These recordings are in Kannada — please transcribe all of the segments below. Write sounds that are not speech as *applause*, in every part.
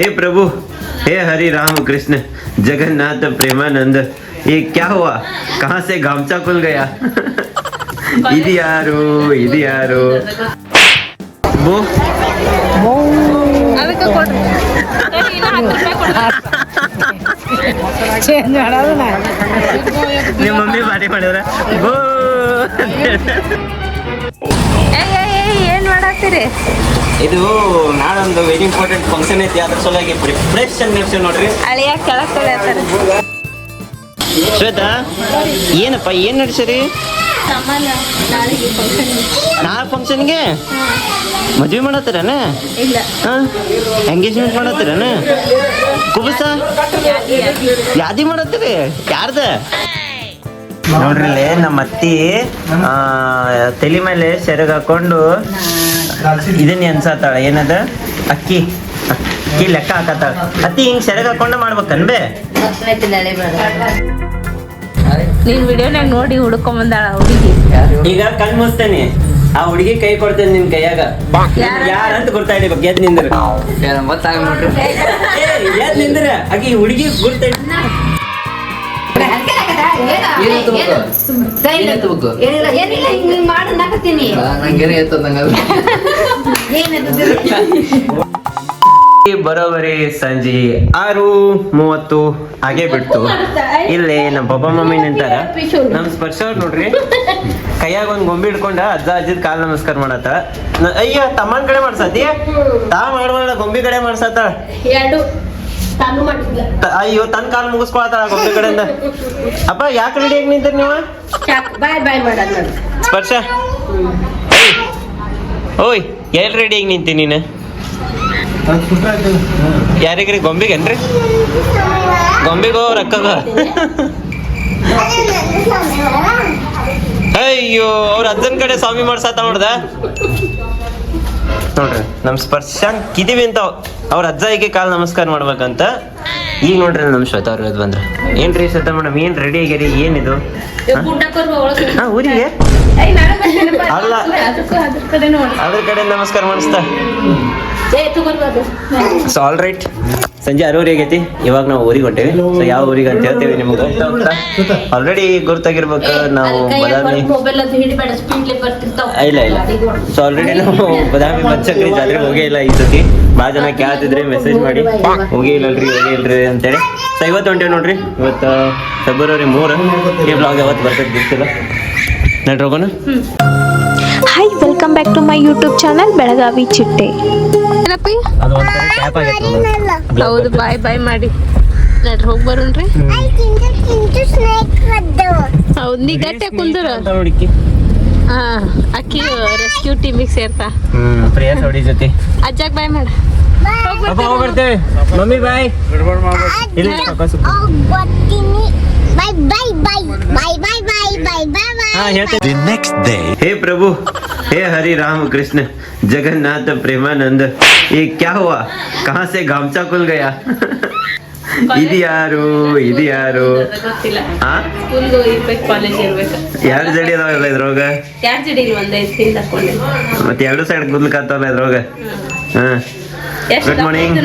हे प्रभु हे हरि राम कृष्ण जगन्नाथ प्रेमानंद ये क्या हुआ? कहाँ से गामचा खुल गया? इधि यारो इधि यारो वो मम्मी पाटे पड़े बो। *laughs* *laughs* ಏನ್ ಇದು ನಾಡೊಂದು ವೆರಿ ಇಂಪಾರ್ಟೆಂಟ್ ಫಂಕ್ಷನ್ ಐತಿ ಅದ್ರ ಸಲುವಾಗಿ ಪ್ರಿಪ್ರೇಷನ್ ನಡೆಸಿ ನೋಡ್ರಿ. ಅಳಿಯ ಶ್ವೇತಾ ಏನಪ್ಪ ಏನ್ ನಡೆಸಿರಿ? ನಾಳೆ ಫಂಕ್ಷನ್ಗೆ ಮದ್ವೆ ಮಾಡತ್ತೀರನ? ಎಂಗೇಜ್ಮೆಂಟ್ ಮಾಡತ್ತೀರನ? ಕುಬಸ? ಯಾದಿ ಮಾಡತ್ತೀರಿ? ಯಾರ್ದ? ನೋಡ್ರಿ ನಮ್ಮ ಅತ್ತಿ ಆ, ತಲೆ ಮೇಲೆ ಸೆರಗ ಹಾಕೊಂಡು ಇದನ್ನ ಎನ್ಸತ್ತಾಳ ಏನದ? ಅಕ್ಕಿ. ಅಕ್ಕಿ ಲೆಕ್ಕ ಹಾಕತ್ತಾಳ. ಅತ್ತಿ ಹಿಂಗ್ ಸೆರಗ ಹಾಕೊಂಡು ಮಾಡ್ಬೇಕನ್ಬೆ ನೀನ್ ನೀನ್ ವಿಡಿಯೋನಾಗ ನೋಡಿ ಹುಡ್ಕೊಂಡ್ ಬಂದಾಳ ಹುಡುಗಿ. ಈಗ ಕಣ್ ಮುಸ್ತೇನಿ ಆ ಹುಡುಗಿ ಕೈ ಕೊಡ್ತೇನೆ ನಿನ್ ಕೈಯಾಗ. ಯಾರ? ಅಂತ ಹಿಡಿಬೇಕು ಎದ್ ನಿಂದ್ರ. ಎದ್ ನಿಂದ್ರ. ಅಕ್ಕಿ ಹುಡುಗಿ ಗುರ್ತ ಏನಿಲ್ಲ. ಹಿಂಗ್ ಬರೋಬರಿ ಸಂಜೆ ಆರು ಮೂವತ್ತು ಹಾಗೆ ಬಿಡ್ತು. ಇಲ್ಲಿ ನಮ್ಮ ಪಪ್ಪ ಮಮ್ಮಿ ನಿಂತಾರ. ನಮ್ ಸ್ಪರ್ಶ ಅವ್ರು ನೋಡ್ರಿ. ಕೈಯಾಗ ಒಂದ್ ಗೊಂಬೆ ಹಿಡ್ಕೊಂಡ ಅಜ್ಜ ಅಜ್ಜಿದ್ ಕಾಲ್ ನಮಸ್ಕಾರ ಮಾಡತ್ತ. ಅಯ್ಯ ತಮ್ಮನ್ ಕಡೆ ಮಾಡ್ಸತಿ ತಾ ಮಾಡ್ಬಾರ್ದ ಗೊಂಬೆ ಕಡೆ ಮಾಡ್ಸತ್ತ? ಎರಡು. ತಾನು ಅಯ್ಯೋ ತನ್ ಕಾಲ್ ಮುಗಿಸ್ಕೊಳತ್ತಾಳ ಗೊಂಬೆ ಕಡೆಯಿಂದ. ಅಪ್ಪ ಯಾಕೆ ರೆಡಿ ಆಗಿ ನಿಂತೀರಿ ನೀವು? ಬಾಯ್ ಬಾಯ್ ಮಾಡೋದ್ ಸ್ಪರ್ಶ. ಓಯ್ ಎಲ್ಲಿ ರೆಡಿ ಆಗಿ ನಿಂತಿ ನೀನು? ಯಾರಿಗ್ರಿ ಗೊಂಬೆಗೇನ್ರಿ ಗೊಂಬೆಗೋ ರೊಕ್ಕಗ? ಅಯ್ಯೋ ಅವ್ರ ಅಜ್ಜನ ಕಡೆ ಸ್ವಾಮಿ ಮಾಡ್ಸಾತ ನೋಡ್ದ? ನೋಡ್ರಿ ನಮ್ ಸ್ಪರ್ಶ ಕಿದಿವಿ ಅಂತ ಅವ್ರ ಅಜ್ಜಾಯಿಗೆ ಕಾಲ್ ನಮಸ್ಕಾರ ಮಾಡ್ಬೇಕಂತ. ಈಗ ನೋಡ್ರಿ ನಮ್ ಶ್ವೇತಾ ಅವ್ರ ಬಂದ್ರ. ಏನ್ರಿ ಶ್ವೇತಾ ಮೇಡಮ್ ಏನ್ ರೆಡಿ ಆಗ್ಯಾರಿ ಏನಿದು? ಹಾ ಊರಿಗೆ? ಅಲ್ಲ. ಅದ್ರ ಕಡೆ ನಮಸ್ಕಾರ ಮಾಡಿಸ್ತಾ. ಸೊ ಆಲ್ ರೈಟ್ ಸಂಜೆ ಆರೂವರೆ ಆಗೈತಿ ಇವಾಗ ನಾವು ಊರಿಗೆ ಹೊಂಟೇವಿ. ಸೊ ಯಾವ ಊರಿಗೆ ಅಂತ ಹೇಳ್ತೇವೆ ನಿಮ್ಗೆ ಆಲ್ರೆಡಿ ಗುರ್ತಾಗಿರ್ಬೇಕು ನಾವು ಬದಾಮಿ. ಇಲ್ಲ ಇಲ್ಲ. ಸೊ ಆಲ್ರೆಡಿ ನಾವು ಬದಾಮಿ ಬಚ್ಚಕ್ರಿ ಜಾತ್ರೆ ಹೋಗೇ ಇಲ್ಲ ಈ ಸತಿ. ಭಾಳ ಜನ ಕೇಳ್ತಿದ್ರೆ ಮೆಸೇಜ್ ಮಾಡಿ. ಹೋಗೇ ಇಲ್ಲಲ್ರಿ ಹೋಗೇ ಇಲ್ರಿ ಅಂತೇಳಿ. ಸೊ ಇವತ್ತು ಹೊಂಟೇವಿ ನೋಡ್ರಿ. ಇವತ್ತು ಫೆಬ್ರವರಿ ಮೂರು. ಈ ಬ್ಲಾಗ್ ಯಾವತ್ತು ಬರ್ತದೆ ಗೊತ್ತಿಲ್ಲ. ನಡ್ರಿ ಹೋಗೋಣ. Hi welcome back to my YouTube channel Belagavi Chitte ಹೌದು ಬಾಯ್ ಬಾಯ್ ಮಾಡಿ. ನಡ್ರಿ ಹೋಗಿ ಬರೋಣ್ರಿ? ಹೌದು ನೀ ಗಟ್ಟೆ ಕುಂದ್ರ. ಹಾ ಅಕ್ಕಿ ರೆಸ್ಕ್ಯೂ ಟೀಮಿಗೆ ಸೇರ್ತಾ. ಪ್ರಿಯಾ ಸೌಡಿ ಜೊತೆ. ಅಜ್ಜಾಗ ಬಾಯ್ ಮಾಡ. ಹೋಗ್ಬರ್ತೇವೆ. ಮಮ್ಮಿ ಬಾಯ್ ಇಲ್ಲ bye bye bye bye bye bye bye bye bye bye bye bye bye bye bye bye हे हरि राम कृष्ण जगन्नाथ प्रेमानंद ये क्या हुआ कहाँ से गामचा खुल गया ಇದು ಯಾರು ಇದು ಯಾರು ಗೊತ್ತಿಲ್ಲ ಆ ಸ್ಕೂಲ್ಗೆ ಇರ್ಬೇಕು ಕಾಲೇಜ್ ಇರ್ಬೇಕು ಎರಡು ಜಡಿ ಅದಾವಲ್ಲ ಇದ್ರೊಳಗ ಯಾರ್ ಜಡಿ ಇಲ್ಲ ಒಂದೇ ತಿಂದ ಹಾಕೊಂಡೆ ಮತ್ತೆ ಎರಡು ಸೈಡ್ ಕುದ್ಲಕತ್ತಾವಲ್ಲ ಇದ್ರೊಳಗ ಹಾ Morning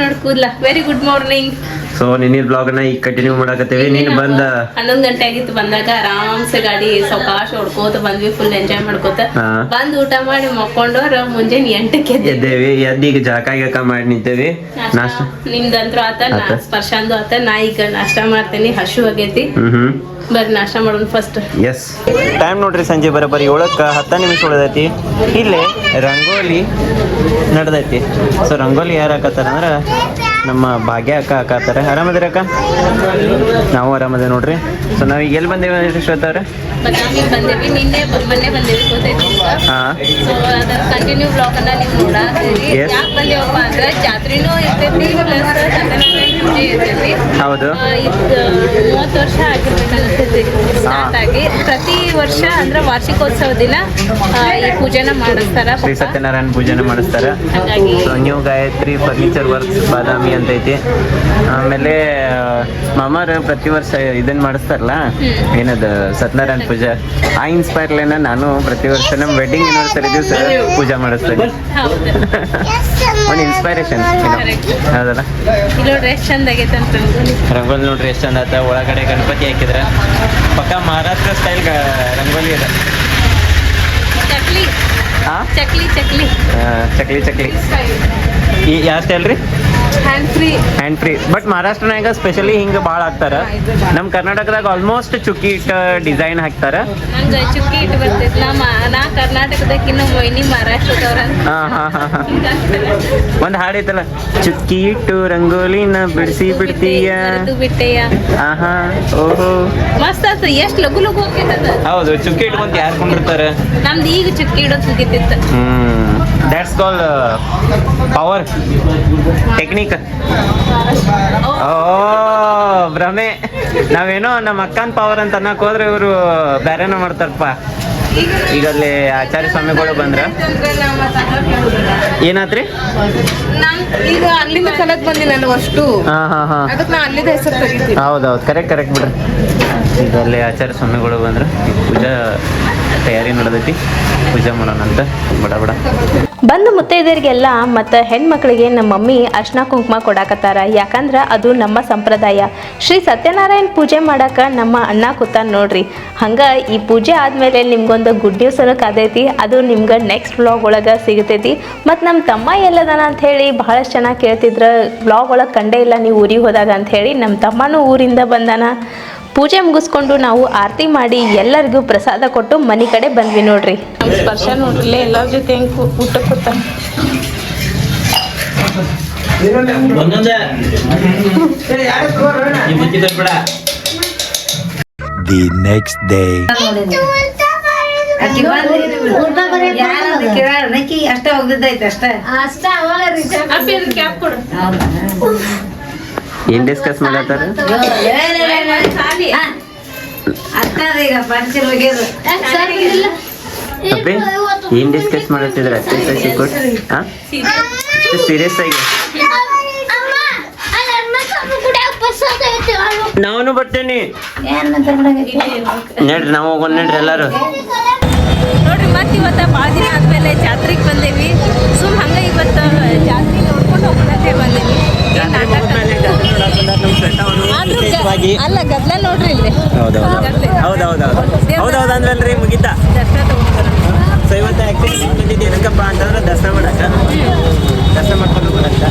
very good morning so ನಿನ್ನ ಬ್ಲಾಗ್ನ ಈಗ ಕಂಟಿನ್ಯೂ ಮಾಡಕತ್ತೇವೆ. ನೀನು ಬಂದ ಹನ್ನೊಂದು ಗಂಟೆ ಆಗಿತ್ತು ಬಂದಾಗ ಆರಾಮ್ಸೆ ಗಾಡಿ ಸಾವಕಾಶ ಹೊಡ್ಕೋತ ಬಂದ್ವಿ ಫುಲ್ ಎಂಜಾಯ್ ಮಾಡ್ಕೋತ. ಬಂದ್ ಊಟ ಮಾಡಿ ಮಕ್ಕೊಂಡವ್ರ ಮುಂಜಾನೆ ಎಂಟಕ್ಕೆ ಎದ್ದೆ ಎದ್ದೇವಿ ಎದ್ದು ಈಗ ಜಾಕ ಗಾಕ ಮಾಡಿ ನಿಂತೇವಿ. ನಾಷ್ಟ? ನಿಮ್ದಂತ್ರು ಆತ ಸ್ಪರ್ಶ ಆತ. ಸ್ಪರ್ಶಂದು ಆತ ನಾ ಈಗ ನಾಷ್ಟ ಮಾಡ್ತೇನಿ ಹಶು ಆಗೈತಿ. ಫಸ್ಟ್ ಎಸ್ ಟೈಮ್ ನೋಡ್ರಿ ಸಂಜೆ ಬರೋಬ್ಬರಿ, ಏಳಕ್ಕ ಹತ್ತು ನಿಮಿಷ ಉಳಿದೈತಿ. ಇಲ್ಲಿ ರಂಗೋಲಿ ನಡೆದೈತಿ. ಸೊ ರಂಗೋಲಿ ಯಾರು ಹಾಕತ್ತಾರ ಅಂದ್ರೆ ನಮ್ಮ ಭಾಗ್ಯ ಅಕ್ಕ ಅಕ್ಕ ಆತಾರೆ ಆರಾಮದಿರ ಅಕ್ಕ? ನಾವು ಆರಾಮದೇ ನೋಡ್ರಿ. ಸೊ ನಾವು ಈಗ ಎಲ್ಲಿ ಬಂದೇವೆ ಶ್ವೇತಾವ್ರೆ ಹಾಂ. ಹೌದು. ಮೂವತ್ತು ವರ್ಷ ಸ್ಟಾರ್ಟ್ ಆಗಿ. ಪ್ರತಿ ವರ್ಷ ಅಂದ್ರೆ ವಾರ್ಷಿಕೋತ್ಸವ ದಿನ ಈ ಪೂಜೆನ ಮಾಡಿಸ್ತಾರ ಶ್ರೀ ಸತ್ಯನಾರಾಯಣ ಪೂಜೆನ ಮಾಡಿಸ್ತಾರ. New Gayatri furniture works Badami ಅಂತ ಐತಿ ಆಮೇಲೆ ಮಾಮಾರು ಪ್ರತಿ ವರ್ಷ ಇದನ್ನ ಮಾಡಿಸ್ತಾರಲ್ಲ? ಏನದು ಸತ್ಯನಾರಾಯಣ ಪೂಜಾ? ಆ ಇನ್ಸ್ಪೈರ್ಲೇನ ನಾನು ಪ್ರತಿ ವರ್ಷ ನಮ್ಮ ವೆಡ್ಡಿಂಗ್ ಆನಿವರ್ಸರಿ ದಿವಸ ಪೂಜೆ ಮಾಡಿಸ್ತೇನೆ. ಒಂದು ಇನ್ಸ್ಪೈರೇಷನ್ ಹೌದಲ್ಲ? ರಂಗೋಲಿ ನೋಡ್ರಿ ಎಷ್ಟು ಚಂದ ಆತ. ಒಳಗಡೆ ಗಣಪತಿ ಹಾಕಿದ್ರ. ಪಕ್ಕ ಮಹಾರಾಷ್ಟ್ರ ಸ್ಟೈಲ್ ರಂಗೋಲಿ ಇದೆ. ಚಕ್ಲಿ? ಚಕ್ಲಿ ಚಕ್ಲಿ. ಆ, ಚಕ್ಲಿ ಚಕ್ಲಿ. ಈ ಯಾವ ಸ್ಟೈಲ್ ರೀ? Hand free hand free but ಮಹಾರಾಷ್ಟ್ರನಾಗ specially ಹಿಂಗೆ ಭಾಳ ಹಾಕ್ತಾರೆ. ನಮ್ಮ ಕರ್ನಾಟಕದಾಗ ಆಲ್ಮೋಸ್ಟ್ ಚುಕ್ಕಿ ಇಟ್ಟ ಡಿಸೈನ್ ಹಾಕ್ತಾರೆ. ನಂಗೆ ಚುಕ್ಕಿ ಇಟ್ಟು ಬರ್ತೈತಿ. ನಾ ಕರ್ನಾಟಕದಕ್ಕಿನ್ನ ಮೊಯ್ನಿ ಮಹಾರಾಷ್ಟ್ರದವ್ರ ಹಾಂ ಹಾಂ ಹಾಂ ಹಾ. ಒಂದು ಹಾಡೈತಲ್ಲ ಚುಕ್ಕಿ ಇಟ್ಟು ರಂಗೋಲಿನ ಬಿಡಿಸಿ ಬಿಡ್ತೀಯ? ಬಿಟ್ಟೆಯ? ಆಹಾ ಓಹೋ. ಮಸ್ತ್ ಆತ ಎಷ್ಟು ಲಘು ಲಘು ಹೌದು ಚುಕ್ಕಿ ಇಟ್ಕೊಂತ ಯಾರು ಕೊಂಡಿರ್ತಾರೆ? ನಮ್ದು ಈಗ ಚುಕ್ಕಿ ಇಡೋದು ಮುಗಿತಿತ್ತು. Hmm called call power technique ಓ ಭ್ರಮೆ. ನಾವೇನೋ ನಮ್ಮ ಅಕ್ಕನ ಪವರ್ ಅಂತ ಅನ್ನಕ್ ಹೋದ್ರೆ ಇವರು ಬೇರೆನೋ ಮಾಡ್ತಾರಪ್ಪ. ಈಗ ಅಲ್ಲಿ ಆಚಾರ್ಯ ಸ್ವಾಮಿಗಳು ಬಂದ್ರ. ಏನಾದ್ರಿ ಈಗ ಅಲ್ಲಿಂದ ಕಲಕ್ ಬಂದಿನಲ್ಲ ಅಷ್ಟು. ಹಾ ಹಾ ಹಾ. ಅದಕ್ಕೆ ನಾ ಅಲ್ಲಿದ ಹೆಸರು ಹೌದೌದು. ಕರೆಕ್ಟ್ ಕರೆಕ್ಟ್ ಬಿಡ್ರಿ. ಅಲ್ಲಿ ಆಚಾರ್ಯ ಸ್ವಾಮಿಗಳು ಬಂದ್ರೆ ಪೂಜಾ ತಯಾರಿ ನಡೆದೈತಿ. ಪೂಜಾ ಮಾಡೋಣ ಅಂತ. ಬಡ ಬಡ. ಬಂದು ಮುತ್ತೈದರಿಗೆಲ್ಲ ಮತ್ತು ಹೆಣ್ಮಕ್ಳಿಗೆ ನಮ್ಮ ಮಮ್ಮಿ ಅರ್ಶನ ಕುಂಕುಮ ಕೊಡಾಕತ್ತಾರ. ಯಾಕಂದ್ರೆ ಅದು ನಮ್ಮ ಸಂಪ್ರದಾಯ. ಶ್ರೀ ಸತ್ಯನಾರಾಯಣ ಪೂಜೆ ಮಾಡಾಕ ನಮ್ಮ ಅಣ್ಣ ಕೂತ ನೋಡ್ರಿ. ಹಂಗೆ ಈ ಪೂಜೆ ಆದಮೇಲೆ ನಿಮ್ಗೊಂದು ಗುಡ್ ನ್ಯೂಸ್ ಅನ್ನೋ ಕಾದೈತಿ ಅದು ನಿಮ್ಗೆ ನೆಕ್ಸ್ಟ್ ವ್ಲಾಗ್ ಒಳಗೆ ಸಿಗತೈತಿ. ಮತ್ತು ನಮ್ಮ ತಮ್ಮ ಎಲ್ಲದಾನ ಅಂತ ಹೇಳಿ ಭಾಳಷ್ಟು ಚೆನ್ನಾಗಿ ಕೇಳ್ತಿದ್ರ ವ್ಲಾಗ್ ಒಳಗೆ ಕಂಡೇ ಇಲ್ಲ, ನೀವು ಊರಿಗೆ ಹೋದಾಗ ಅಂತ ಹೇಳಿ ನಮ್ಮ ತಮ್ಮನೂ ಊರಿಂದ ಬಂದಾನ. ಪೂಜೆ ಮುಗಿಸ್ಕೊಂಡು ನಾವು ಆರತಿ ಮಾಡಿ ಎಲ್ಲರಿಗೂ ಪ್ರಸಾದ ಕೊಟ್ಟು ಮನೆ ಕಡೆ ಬಂದ್ವಿ ನೋಡ್ರಿ. ಸ್ಪರ್ಶ ನೋಡ್ರಿ ಎಲ್ಲರ ಜೊತೆ ಹೆಂಗ್ ಊಟ ಕೊಡ್ತಾರೆ the next day. ಅಷ್ಟೇ ಹೋಗ್ದಿದ್ದೈತೆ ಅಷ್ಟೇ. ಕ್ಯಾಪ್ ಕೊಡು. ಏನ್ ಡಿಸ್ಕಸ್ ಮಾಡತ್ತಾರ? ಏನ್ ಡಿಸ್ಕಸ್ ಮಾಡತ್ತಿದ್ರ ಅತ್ತೆ ಸಸಿ ಸೀರಿಯಸ್ ಆಗಿ. ನಾನು ಬರ್ತೇನೆ. ನೋಡ್ರಿ, ನಾವು ಹೋಗೋಣ ನೋಡ್ರಿ ಎಲ್ಲಾರು. ನೋಡ್ರಿ ಮತ್ತೆ ಇವತ್ತ ದಿನ ಆದ್ಮೇಲೆ ಜಾತ್ರೆಗೆ ಬಂದೇವಿ. ಸುಮ್ ಹಂಗ ಇವತ್ತ ಜಾತ್ರೆ ನೋಡ್ಕೊಂಡು ಹೋಗೋಣ ಬಂದೇವಿ. ನಾಟಕ? ಅಲ್ಲ ಗದ್ಲ ನೋಡ್ರಿ ಇಲ್ಲಿ. ಹೌದೌದು. ಹೌದೌದು ಅಂದ್ರಲ್ರಿ ಮುಗಿತಾ. ದರ್ಶನ ತಗೊಂಡ್ಬರೋಣ ಸೊ ಇವತ್ತು ಆಕ್ಚುಲಿ ಬಂದಿದ್ದು ಏನಕ್ಕಪ್ಪ ಅಂತಂದ್ರೆ ದರ್ಶನ ಮಾಡಕ್ಕ ದರ್ಶನ ಮಾಡ್ಕೊಂಡು ಬರಕ್ಕ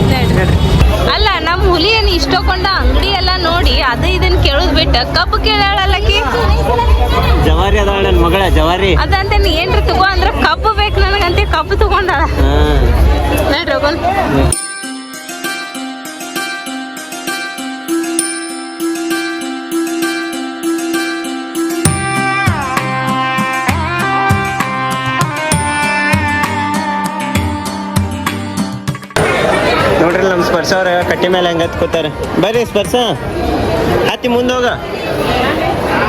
ಅಲ್ಲ ನಮ್ಮ ಹುಲಿ ಏನು ಇಷ್ಟೊಕೊಂಡ ಅಂಗಡಿ ಎಲ್ಲ ನೋಡಿ ಅದು ಇದನ್ನ ಕೇಳುದ್ ಬಿಟ್ಟ ಕಬ್ಬು ಕೇಳಾಳಲ್ಲಕಿ ಜವಾರಿ ಅದಾಳ ನನ್ನ ಮಗಳ ಜವಾರಿ. ಅದಂತ ಏನ್ರಿ ತಗೋ ಅಂದ್ರ ಕಬ್ಬು ಬೇಕು ನನಗಂತೆ ಕಬ್ಬು ತಗೊಂಡಾಳ. ನೋಡ್ರಿ ಸ್ಪರ್ಶ ಅವ್ರ ಕಟ್ಟಿ ಮೇಲೆ ಹೆಂಗ ಹತ್ಕೋತಾರೆ? ಬರ್ರಿ ಸ್ಪರ್ಶ. ಹತ್ತಿ ಮುಂದೆ ಹೋಗ.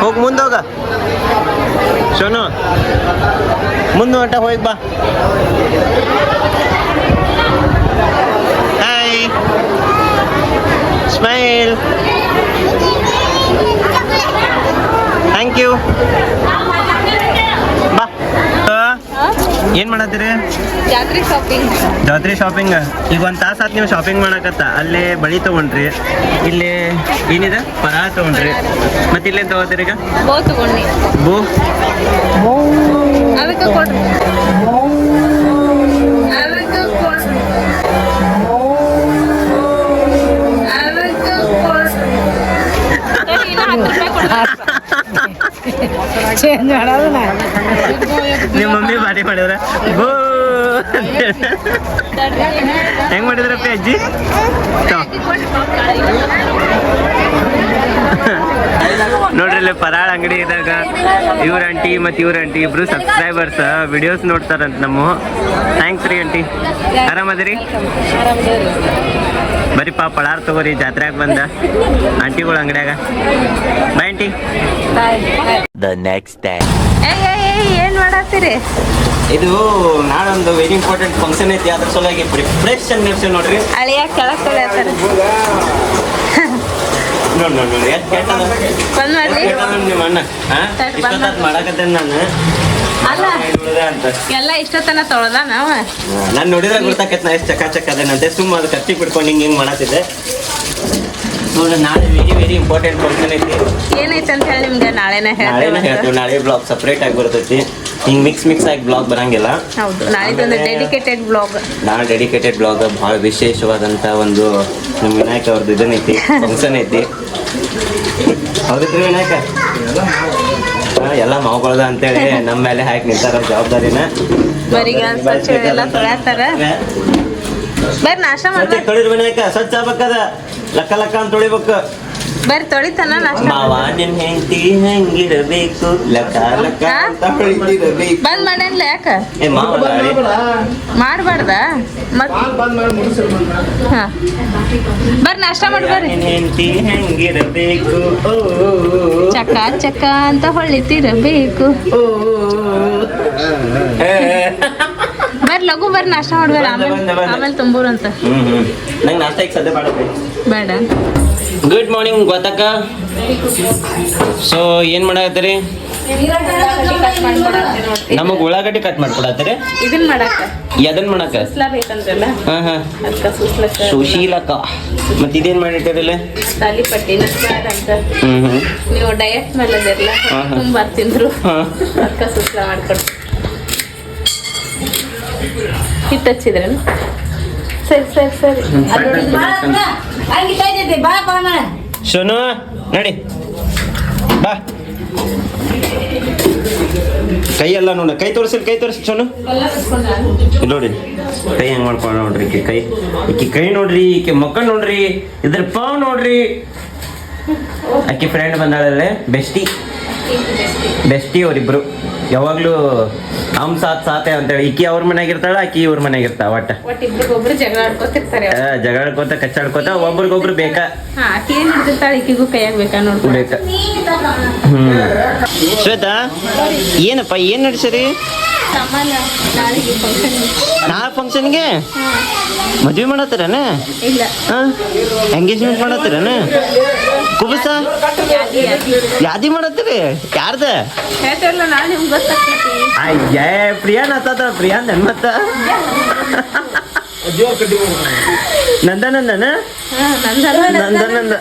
ಹೋಗಿ ಮುಂದೆ ಹೋಗ. ಸೋನು, ಮುಂದೆ ಹೊಂಟ ಹೋಗಿ ಬಾ. ಹಾಯ್ ಸ್ಮೈಲ್ ಥ್ಯಾಂಕ್ ಯು ಏನು ಮಾಡತ್ತೀರಿ? ಜಾತ್ರೆ ಶಾಪಿಂಗ್ ಜಾತ್ರೆ ಶಾಪಿಂಗ್ ಈಗ ಒಂದ್ ತಾಸು ಆತ್ ನೀವು ಶಾಪಿಂಗ್ ಮಾಡಕತ್ತ? ಅಲ್ಲೇ ಬಳಿ ತಗೊಂಡ್ರಿ. ಇಲ್ಲಿ ಏನಿದೆ? ಪರ ತಗೊಂಡ್ರಿ. ಮತ್ತೆ ಇಲ್ಲೇನು ತಗೋತೀರಿ ಈಗ? ಬೋ ತಗೊಂಡಿ ಬೋ. ಅದಕ್ಕೆ ಕೊಡ್ರಿ ಚೇಂಜ್ ನಿಮ್ಮ ಮಮ್ಮಿ ಪಾರ್ಟಿ ಮಾಡಿದ್ರ ಗೋ ಹೆಂಗ್ ಮಾಡಿದ್ರಪ್ಪ ಅಜ್ಜಿ. *laughs* ನೋಡ್ರಿ ಪರಾಳ ಅಂಗಡಿ ಇದ್ದಾಗ ಇವ್ರ ಆಂಟಿ ಮತ್ತು ಇವ್ರ ಆಂಟಿ ಇಬ್ರು ಸಬ್ಸ್ಕ್ರೈಬರ್ಸ್ ವಿಡಿಯೋಸ್ ನೋಡ್ತಾರಂತ ನಮ್ಮ ಥ್ಯಾಂಕ್ಸ್ ರೀ ಆಂಟಿ ಆರಾಮದಿರಿ ಪಾ ಪಳಾರ್ ತಗೋರಿ ಜಾತ್ರೆಗೆ ಬಂದ. ಆಂಟಿಗಳ ಅಂಗಡಿಯಾಗ. ಬಾಯ್ ಆಂಟಿ ದ ನೆಕ್ಸ್ಟ್ ಏಯ್ ಏನ್ ಮಾಡತ್ತೀರಿ? ಇದು ನಾಳೊಂದು ವೆರಿ ಇಂಪಾರ್ಟೆಂಟ್ ಫಂಕ್ಷನ್ ಐತಿ ಅದ್ರ ಸಲುವಾಗಿ ಪ್ರಿಪ್ರೇಷನ್ ನಡೆಸಿ ನೋಡ್ರಿ. ಅಳಿಯ ಕೆಳಗ್ ನೋಡ್ ನೋಡ್ ನೋಡಿ ಎಷ್ಟು ಮಾಡ್ಲಿ. ನಿಮ್ಮ ಅಣ್ಣ? ಇಷ್ಟೊತ್ತಾತ್ ಮಾಡಕತ್ತೇನೆ ನಾನು? ಎಲ್ಲ ಇಷ್ಟತನ ತೊಳ್ದ ನಾವ? ನಾನು ನೋಡಿದ್ರೆ ಗೊತ್ತಾಕೈತೆ ನಾ ಎಷ್ಟು ಚಕ ಚಕ ಅದೇನಂತೆ ಸುಮ್ಮ ಅದು ಕತ್ತಿ ಬಿಡ್ಕೊಂಡು ಹಿಂಗೆ ಹಿಂಗೆ ಮಾಡತ್ತಿದ್ದೆ. ನೋಡ್ರಿ ನಾಳೆ ವೆರಿ ವೆರಿ ಇಂಪಾರ್ಟೆಂಟ್ ಫಂಕ್ಷನ್ ಐತಿ. ಏನೈತೆ ಅಂತ ಹೇಳಿ ನಿಮ್ಗೆ ನಾಳೆನೇ ಹೇಳ್ತೀವಿ ನಾಳೆ ಬ್ಲಾಗ್ ಸಪ್ರೇಟ್ ಆಗಿ ಬರ್ತೈತಿ. ಹಿಂಗೆ ಮಿಕ್ಸ್ ಮಿಕ್ಸ್ ಆಗಿ ಬ್ಲಾಗ್ ಬರಂಗಿಲ್ಲ. ಹೌದು ಡೆಡಿಕೇಟೆಡ್ ಬ್ಲಾಗ್ ನಾಳೆ ಡೆಡಿಕೇಟೆಡ್ ಬ್ಲಾಗ್ ಭಾಳ ವಿಶೇಷವಾದಂಥ ಒಂದು ನಮ್ಮ ವಿನಾಯಕ ಅವ್ರದ್ದು ಇದನ್ನೈತಿ ಫಂಕ್ಷನ್ ಐತಿ. ಹೌದಿತ್ರಿ ವಿನಾಯಕ? ಎಲ್ಲಾ ಅಂತ ಅಂತೇಳಿ ನಮ್ಮ ಮೇಲೆ ಹಾಕಿ ನಿಂತಾರ ಜವಾಬ್ದಾರಿನ. ಬರ್ರಿ ಸ್ವಚ್ಛ ಮಾಡ್ಬೇಕು ವಿನಾಯಕ ಸ್ವಚ್ಛ ಆಗ್ಬೇಕದ. ಲಕ್ಕ ಲಕ್ಕ ಅಂತ ತೊಳಿಬೇಕು ಬರ್ರಿ ತೊಳಿತಾನ ನಾಷ್ಟ ಮಾವ ನಿನ್ ಹೆಂಡತಿ ಹೆಂಗಿರಬೇಕು? ಅಂತ ಹೊಳಿತಿರಬೇಕು. ಬಂದ್ ಮಾಡೇನ್ಲ ಯಾಕ? ಏ ಮಾವ. ಮಾಡ್ಬಾರ್ದ? ಮತ್ ಹಾ. ಬರ್ರಿ ನಾಷ್ಟ ಮಾಡಿ ಬರ್ರಿ. ನಿನ್ ಹೆಂಡತಿ ಹೆಂಗಿರಬೇಕು. ಚಕ ಚಕ ಅಂತ ಹೊಳಿತಿರಬೇಕು. ಬರ್ರಿ ಲಘು ಬರ್ರಿ ನಾಷ್ಟ ಮಾಡ್ಬೇಡ. ಆಮೇಲೆ. ಆಮೇಲೆ ಹ್ಮ್ ಹ್ಮ್. ನಂಗೆ ನಾಷ್ಟ ಈಗ ಸದ್ಯ ಮಾಡಬೇಕು ಬೇಡ. ಗುಡ್ ಮಾರ್ನಿಂಗ್ ಗೊತ್ತಕ್ಕ ಸೊ ಏನ್ ಮಾಡಾಕತ್ತೀರಿ? ನಮಗ್ ಉಳ್ಳಾಗಡ್ಡಿ ಕಟ್ ಮಾಡ್ಕೊಡತ್ತೀರಿ? ಇದನ್ ಮಾಡಾಕ ಎದನ್ ಮಾಡಕ ಹಾ ಹಾ. ಸುಶೀಲಕ್ಕ. ಮತ್ ಇದೇನ್ ಮಾಡಿಟ್ಟಿರಲ್ಲ? ತಾಲಿಪಟ್ಟಿ ಹ್ಮ್ ಹ್ಮ್. ನೀವು ಡಯಟ್ ಮೇಲೆ ಅದೆಲ್ಲ. ತುಂಬಾ ತಿಂದ್ರು. ಹಾ. ಅದಕ್ಕ ಸುಸ್ಲಾ ಮಾಡ್ಕೊಡ್ತೀನಿ ಹಿಟ್ಟು ಹಚ್ಚಿದ್ರೇನು ಸರಿ ಸರಿ ಸರಿ. ಬಾ ನಡಿ ಬಾ ಕೈ ಎಲ್ಲ ನೋಡ. ಕೈ ತೋರಿಸಿ ಕೈ ತೋರಿಸಿ ಸೋನು ನೋಡಿ ಕೈ ಹೆಂಗ್ ಮಾಡ್ಕೊಂಡು ನೋಡ್ರಿ ಈಕೆ ಕೈ. ಈಕೆ ಕೈ ನೋಡ್ರಿ ಈಕೆ ಮಕ್ಕ ನೋಡ್ರಿ ಇದ್ರ ಪಾವ್ ನೋಡ್ರಿ. ಆಕೆ ಫ್ರೆಂಡ್ ಬಂದಾಳಲ್ಲೇ ಬೆಸ್ಟಿ ಬೆಸ್ಟಿ ಅವರಿಬ್ರು. ಯಾವಾಗ್ಲೂ ನಮ್ ಸಾತ್ ಸಾತೆ ಅಂತೇಳಿ. ಇಕ್ಕಿ ಅವ್ರ ಮನ್ಯಾಗ ಇರ್ತಾಳ ಆಕಿ ಇವ್ರ ಮನ್ಯಾಗ ಇರ್ತಾಳ ಒಟ್ಟ. ಇಬ್ರಿಗೊಬ್ರು ಜಗಳ ಆಡ್ಕೊತಿರ್ತಾರೆ ಆ, ಜಗಳಕೋತ ಕಚ್ಚಾಡ್ಕೋತ ಒಬ್ರಿಗೊಬ್ರು ಬೇಕಾ? ಹಾ ಆಕಿ ಏನ್ ಹಿಡ್ದಿರ್ತಾಳೆ ಈಕಿಗೂ ಕೈಯಾಗ ಬೇಕಾ ನೋಡ್ಕೊಂಡು ಬೇಕ? ಹ್ಮ್. ಶ್ವೇತಾ ಏನಪ್ಪ ಏನ್ ನಡ್ಸರಿ ನಾಳೆಗೆ ಫಂಕ್ಷನ್ ನಾಳೆ ಫಂಕ್ಷನ್ಗೆ ಮದ್ವೆ ಮಾಡತ್ತೀರನ? ಇಲ್ಲ. ಎಂಗೇಜ್ಮೆಂಟ್ ಮಾಡತ್ತೀರನ? ಕುಬಸ? ಯಾದಿ ಮಾಡತ್ತೀರಿ? ಯಾರ್ದ? ಅಯ್ಯೇ ಪ್ರಿಯಾನ್ ಆತದ ಪ್ರಿಯಾನ್ ಮತ್ತ ನಂದನಂದನ? ನಂದನಂದ.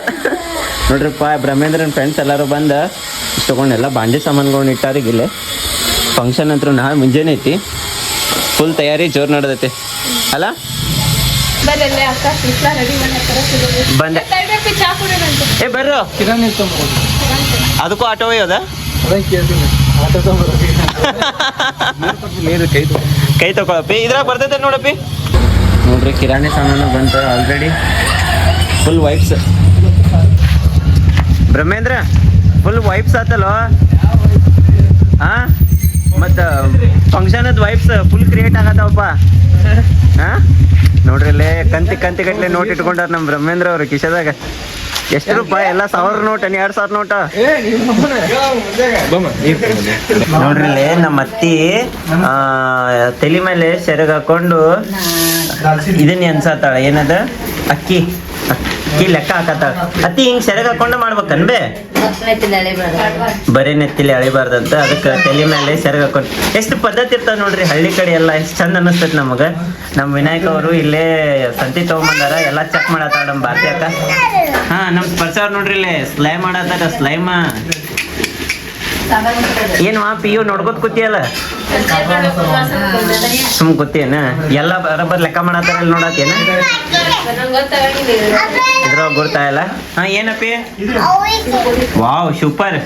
ನೋಡ್ರಿಪ್ಪ ಬ್ರಹ್ಮೇಂದ್ರನ್ ಫ್ರೆಂಡ್ಸ್ ಎಲ್ಲರೂ ಬಂದ ತಗೊಂಡೆಲ್ಲ ಬಾಂಡೆ ಸಾಮಾನುಗಳನ್ನ ಇಟ್ಟಾರಿಗೆ ಇಲ್ಲೇ ಫಂಕ್ಷನ್ ಅಂತೂ ನಾಳೆ ಮುಂಜಾನೆ ಐತಿ. ಫುಲ್ ತಯಾರಿ ಜೋರ್ ನಡೆದೈತಿ. ಅಲ್ಲ? ಬಂದೆ. ಚಾ ಏ ಬರ್ರು. ಅದಕ್ಕೂ ಆಟೋ ಒಯ್ಯೋದ? *laughs* ಕೈ ತಗೊಳಪ್ಪಿ. ಇದ್ರಾಗ ಬರ್ತೈತೆ ನೋಡಪ್ಪಿ. ನೋಡ್ರಿ ಕಿರಾಣಿ ಸಾಮಾನು ಬಂತ already full vibes Brahmendra full vibes ಆತಲ್ವ ಹಾ ಮತ್ತ ಫಂಕ್ಷನದ ವೈಪ್ಸ್ ಫುಲ್ ಕ್ರಿಯೇಟ್ ಆಗತ್ತವಪ್ಪ ಹಾ? ನೋಡ್ರಿ ಇಲ್ಲೇ ಕಂತಿ ಕಂತಿ ಗಟ್ಲೆ ನೋಟ್ ಇಟ್ಕೊಂಡಾರ ನಮ್ಮ ಬ್ರಹ್ಮೇಂದ್ರ ಅವ್ರು ಕಿಶದಾಗ. ಎಷ್ಟು ರೂಪಾಯಿ? ಎಲ್ಲ ಸಾವಿರ ನೋಟ್ ಎರಡ್ ಸಾವಿರ ನೋಟ ನೋಡ್ರಿ ನಮ್ಮ ಅತ್ತಿ ತಲೆ ಮೇಲೆ ಸೆರಗ್ ಹಾಕೊಂಡು ಇದನ್ನ ಅನ್ಸತ್ತಾಳ ಏನದ? ಅಕ್ಕಿ. ಅಕ್ಕಿ ಲೆಕ್ಕ ಹಾಕತ್ತಾಳ. ಅತಿ ಹಿಂಗ್ ಸೆರಗ ಹಾಕೊಂಡ ಮಾಡ್ಬೇಕನ್ ಬೇ? ಬರೀ ನೆತ್ತಿಲಿ ಅಳಿಬಾರ್ದಂತ ಅದಕ್ಕೆ ತಲೆ ಮೇಲೆ ಸೆರಗ ಹಾಕೊಂಡು. ಎಷ್ಟು ಪದ್ಧತಿ ಇರ್ತಾವ ನೋಡ್ರಿ, ಹಳ್ಳಿ ಕಡೆ ಎಲ್ಲ ಎಷ್ಟು ಚಂದ ಅನಿಸ್ತೈತಿ ನಮಗ. ನಮ್ಮ ವಿನಾಯಕ ಅವರು ಇಲ್ಲೇ ಸಂತಿ ತಗೊಂಬಂದಾರ, ಎಲ್ಲ ಚೆಕ್ ಮಾಡತ್ತಾಳ ನಮ್ಮ ಭಾರತಿ ಅಕ್ಕ ಹಾ, ನಮ್ ಸ್ಪರ್ಶ ನೋಡ್ರಿ ಇಲ್ಲೇ ಸ್ಲೈಮ್ ಮಾಡತ್ತಾರ ಸ್ಲೈಮ ಏನು ಆ ಪಿ ಯು ನೋಡ್ಕೊತ ಕೂತಿಯಲ್ಲ? ಸುಮ್ ಕೂತಿಯೇನ? ಎಲ್ಲ ಬರಬರ್ ಲೆಕ್ಕ ಮಾಡತ್ತಾರ ಇಲ್ಲಿ ನೋಡತ್ತೇನ? ಇದ್ರಾಗ ಗುರ್ತಾಯಲ್ಲ ಹಾ ಏನಪ್ಪಿ ವಾವ್ ಸೂಪರ್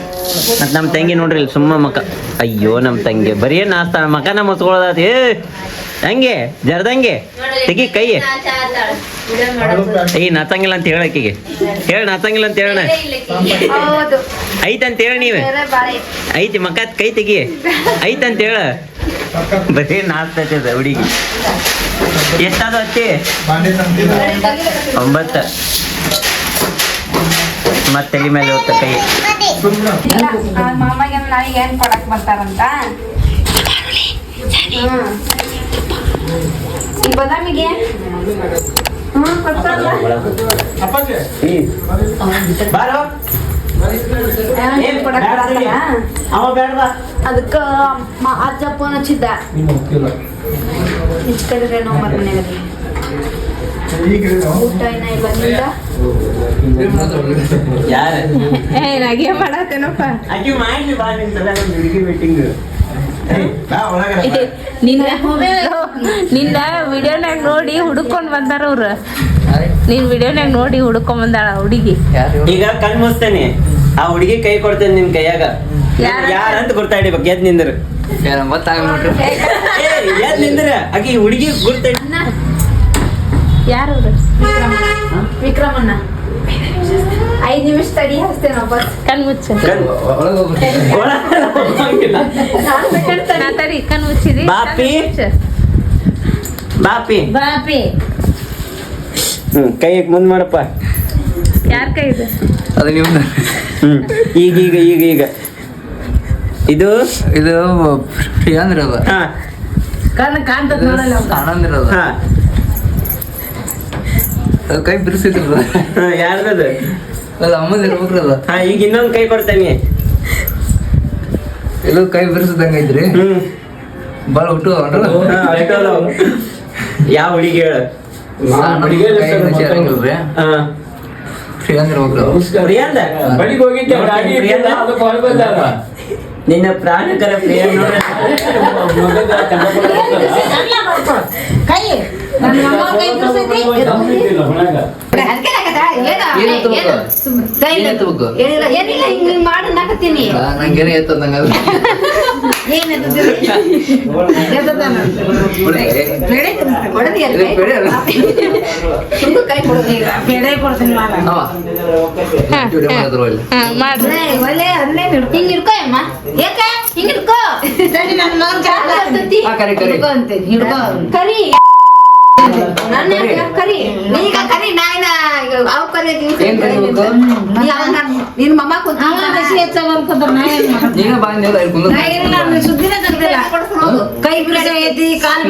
ಮತ್ ನಮ್ಮ ತಂಗಿ ನೋಡ್ರಿ ಇಲ್ಲಿ ಸುಮ್ಮ ಮಕ. ಅಯ್ಯೋ ನಮ್ಮ ತಂಗಿ. ಬರೀ ನಾಸ್ತಾನ ಮಕನ ಮುಚ್ಕೊಳ್ಳೋದಾತಿ ಏ! ಹಂಗೆ ಜರ್ದಂಗೆ. ತೆಗಿ ಕೈ. ಈ ನಾಚಂಗಿಲ್ಲ ಅಂತ ಹೇಳಕ್ಕಿಗೆ ಹೇಳ ನತ್ತಂಗಿಲ್ಲ ಅಂತ ಹೇಳಣ. ಹೌದು. ಐತಂತ ಹೇಳ ನೀವೇ. ಐತಿ ಮಕ್ಕತ್ ಕೈ ತೆಗಿ. ಐತಂತ ಹೇಳ. ಬರೀ ನಾಚ್ತೈತದ ಹುಡುಗಿ. ಎಷ್ಟಾದ ಅತ್ತಿ ಒಂಬತ್ತ. ಮತ್ತೆ ತಲೆ ಮೇಲೆ ಹೋಗ್ತ ಕೈ. ಮಾಮಗೆ ನಾಳೆಗೆ ಏನ್ ಕೊಡಕ್ ಬರ್ತಾರಂತ? ಬದಾಮಿಗೆ? ಹ್ಮ್ ಕೊಡ್ತಾರಲ್ಲ. ಬಾರೋ. ಏನ್ ಕೊಡಕ್ ಅವ ಬೇಡವಾ ಅದಕ್ಕ ಮ- ಅಜ್ಜ ಫೋನ್ ಹಚ್ಚಿದ್ದ. ಕಡೆ ನಾವು ಮನೆಯಾಗ ಊಟ ಏನ ಇಲ್ಲ ನಿಂದ? ಯಾರ? ಏ ನಗೆ ಮಾಡತ್ತೇನಪ್ಪ. ಅಕ್ಕಿ ಮಾಡಿ ಬಾ ಸಲ ಹುಡುಗಿ ಮೀಟಿಂಗ್ ನಿನ್ನ ನಿನ್ನ ವಿಡಿಯೋನಾಗ ನೋಡಿ ಹುಡುಕೊಂಡ್ ಬಂದಾರ ಅವ್ರ. ನೀನ್ ವಿಡಿಯೋನಾಗ ನೋಡಿ ಹುಡುಕೊಂಡ್ ಬಂದಾಳ ಹುಡುಗಿ. ಈಗ ಕಣ್ ಮುಸ್ತೇನೆ ಆ ಹುಡುಗಿ ಕೈ ಕೊಡ್ತೇನೆ ನಿನ್ ಕೈಯಾಗ. ಯಾರ? ಯಾರಂತ ಗುರ್ತಾಡಿಬೇಕು ಎದ್ ನಿಂದ್ರು. ಏ, ಎದ್ ನಿಂದ್ರ. ಆಕಿ ಹುಡುಗಿ ಗುರ್ತಾ ಯಾರು ವಿಕ್ರಮಣ್ಣ. ಐದ್ ನಿಮಿಷ ತಡಿ ಹಚ್ತೇನೆ ವಾಪಸ್. ಕಣ್ ಮುಚ್ಚ. ಕಣ್ ಒಳಗಿಲ್ಲ. ನಾ ತಡಿ ಕಣ್ ಮುಚ್ಚಿದಿ? ಬಾಪಿ. ಕಣ್ ಮುಚ್ಚ. ಬಾಪಿ. ಬಾಪಿ. ಹ್ಮ್ ಕೈ ಮುಂದ್ ಮಾಡಪ್ಪ. ಯಾರ ಕೈ ಇದು? ಅದು ನಿಮ್ದ. ಹ್ಮ್ ಈಗ ಈಗ ಈಗ ಈಗ. ಇದು? ಇದು ಪ್ರಿಯಾಂದ್ರ ಅದ. ಹಾ. ಕಾಣಂದ್ರ ಅದ ಹಾ. ಅದು ಕೈ ಬಿರ್ಸಿದ್ರಲ್ಲ ಯಾರ್ದದ ಅದು ಅಮ್ಮದ ಇರ್ಬೇಕ್ರಲ್ಲ ಹಾ ಈಗ ಇನ್ನೊಂದು ಕೈ ಕೊಡ್ತೇನೆ. ಎಲ್ಲೋ ಕೈ ಬಿರ್ಸಿದಂಗ ಐತ್ರಿ ಹ್ಮ್. ಬಾಳ ಹುಟ್ಟು. ಯಾವ ಹುಡುಗಿ ಹೇಳ. ನಿನ್ನ ಪ್ರಾಣಕರ ಪ್ರಿಯ ನೋಡ್ರಿ. ಕೈ. ಹಿಂಗ್ ಹಿಂಗ್ ಮಾಡಿ ನಾಕತ್ತೀನಿ ನಂಗೇನೇ ಎತ್ತದಂಗ ಏನ್ ಎತ್ತುತ್ತೀರಿ? ಎತ್ತುತ್ತಾನ. ಬೇಳೆ ತಿನ್ನಿಸ್ತೀನಿ. ಕೈ? ಬೇಳೆ ಅಲ್ಲ. ಸುಮ್ನೆ ಕೈ ಕೊಡೋದು ಈಗ. ಬೇಳೆ ಕೊಡ್ತೀನಿ ಮಾಡ. ವಿಡಿಯೋ ಮಾಡಿದ್ರು ಇಲ್ಲಿ ಹಾ ಮಾಡ್ರಿ ಏ, ಒಲೆ ಅಲ್ಲೇ ಹಿಡ್ಕೊ. ಹಿಂಗ್ ಹಿಡ್ಕೊ ಅಮ್ಮ. ಯಾಕ? ಹಿಂಗ್. ಹಾ, ಕರಿ, ಕರಿ. ಹಿಡ್ಕೊ ಅಂತೀನಿ, ಹಿಡ್ಕೊ. ಕರಿ ನನ್ನ? ಕರಿ. ಈಗ ಕರಿ ನಾಯಿನ ಅವ್ ನಿನ್ ಮಮ್ಮ ಕುಂತ. ಕೈ ಕಾಲ್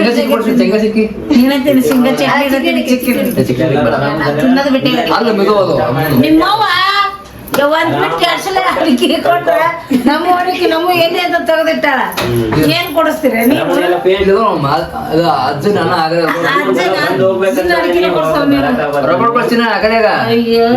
ತಿನ್ನೋದು ಬಿಟ್ಟಿಲ್ಲ ನಿಮ್ಮವ್ವ ಒಂದ್ ಬಿಟ್ಟು ಸಲ ಅಡಿಕೆ ಕೊಟ್ರ ನಮ್ಮ ಹೊಡಿಕೆ ನಮ್ಮ ಎಣ್ಣೆ ಅಂತ ತೆಗೆದಿಟ್ಟಾಳ. ಏನ್ ಕೊಡಿಸ್ತೀರ? ನೀವು? ಅಜ್ಜನ ಅಜ್ಜನ ರಬ್ಬರ್ ಕೊಡ್ತೀನಿ ಆ ಕಡೆಗ ಅಯ್ಯೋ.